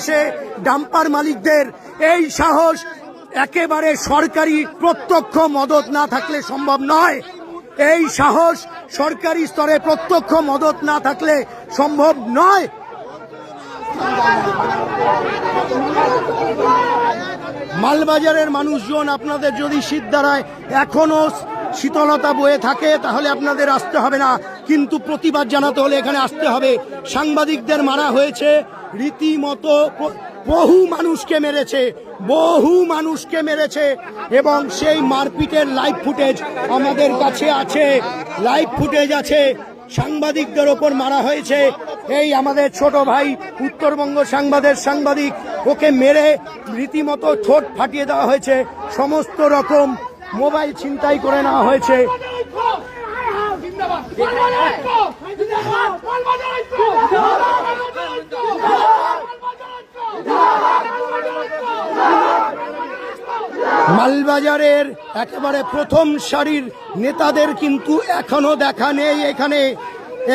আসে ডাম্পার মালিকদের এই সাহস একেবারে সরকারি প্রত্যক্ষ মদত না থাকলে সম্ভব নয়। এই সাহস সরকারি স্তরে প্রত্যক্ষ মদত না থাকলে সম্ভব নয়। মালবাজারের মানুষজন আপনাদের যদি শীত দ্বারায় এখনও শীতলতা বয়ে থাকে, তাহলে আপনাদের আসতে হবে না। কিন্তু প্রতিবাদ জানাতে হলে এখানে আসতে হবে। সাংবাদিকদের মারা হয়েছে। রীতিমতো বহু মানুষকে মেরেছে বহু মানুষকে মেরেছে এবং সেই মারপিটের লাইভ ফুটেজ আমাদের কাছে আছে লাইভ ফুটেজ আছে সাংবাদিকদের ওপর মারা হয়েছে এই আমাদের ছোট ভাই উত্তরবঙ্গ সাংবাদের সাংবাদিক ওকে মেরে রীতিমতো ঠোঁট ফাটিয়ে দেওয়া হয়েছে সমস্ত রকম মোবাইল ছিনতাই করে নেওয়া হয়েছে মালবাজারের একেবারে প্রথম সারির নেতাদের কিন্তু এখনও দেখা নেই এখানে।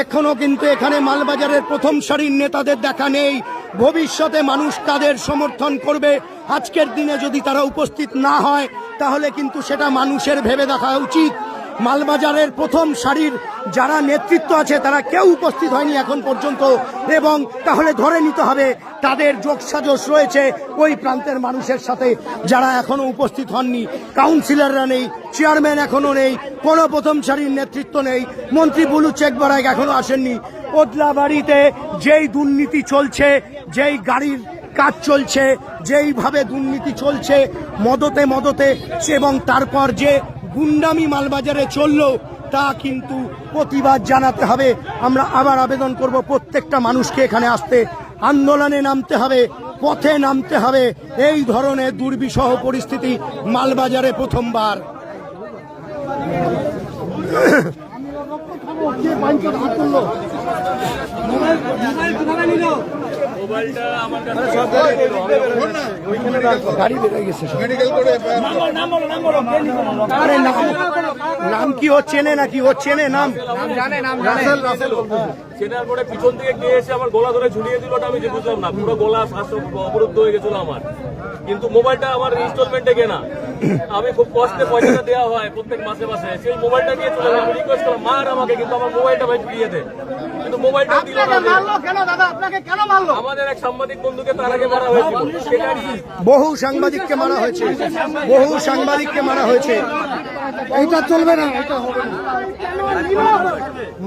এখনও কিন্তু এখানে মালবাজারের প্রথম সারির নেতাদের দেখা নেই। ভবিষ্যতে মানুষ তাদের সমর্থন করবে? আজকের দিনে যদি তারা উপস্থিত না হয়, তাহলে কিন্তু সেটা মানুষের ভেবে দেখা উচিত। মালবাজারের প্রথম সারির যারা নেতৃত্ব আছে, তারা কেউ উপস্থিত হয়নি এখন পর্যন্ত। এবং তাহলে ধরে নিতে হবে, তাদের যোগসাজশ রয়েছে ওই প্রান্তের মানুষের সাথে যারা এখনও উপস্থিত হননি। কাউন্সিলররা নেই, চেয়ারম্যান এখনও নেই, কোনো প্রথম সারির নেতৃত্ব নেই। মন্ত্রী বুলু চেক বারাক এখনও আসেননি। ওদলাবাড়িতে যেই দুর্নীতি চলছে, যেই গাড়ির কাজ চলছে, যেইভাবে দুর্নীতি চলছে, মদতে মদতে এবং তারপর যে গুন্ডামি মালবাজারে চলল তা কিন্তু প্রতিবাদ জানাতে হবে। আমরা আবার আবেদন করব প্রত্যেকটা মানুষকে এখানে আসতে। আন্দোলনে নামতে হবে পথে নামতে হবে। এই ধরনের দুর্বিষহ পরিস্থিতি মালবাজারে প্রথমবার। গাড়ি বেরোয় গেছে আরে নাম নাম কি ও চেনে নাকি? ও চেনে নাম। সেটার পরে পিছন থেকে কে এসে আমার গলা ধরে ঝুলিয়ে দিল আমি যে বুঝলাম না। পুরো গলা শ্বাস অবরুদ্ধ হয়ে গেছিল আমার। কিন্তু মোবাইলটা আমার ইনস্টলমেন্টে কেনা। আমি খুব কষ্টে পয়সাটা দেওয়া হয় প্রত্যেক মাসে মাসে। সেই মোবাইলটা নিয়ে চলে আমি রিকোয়েস্ট করলাম মার আমাকে কিন্তু আমার মোবাইলটা ভাই ফিরিয়ে দে। কিন্তু মোবাইলটা দিল না। আমাদের এক সাংবাদিক বন্ধুকে তার আগে মারা হয়েছিল। বহু সাংবাদিককে মারা হয়েছে। বহু সাংবাদিককে মারা হয়েছে। এইটা চলবে না এটা হবে না।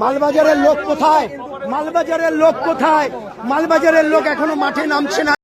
মালবাজারের লোক কোথায়? মালবাজারের লোক কোথায়? মালবাজারের লোক এখনও মাঠে নামছে না।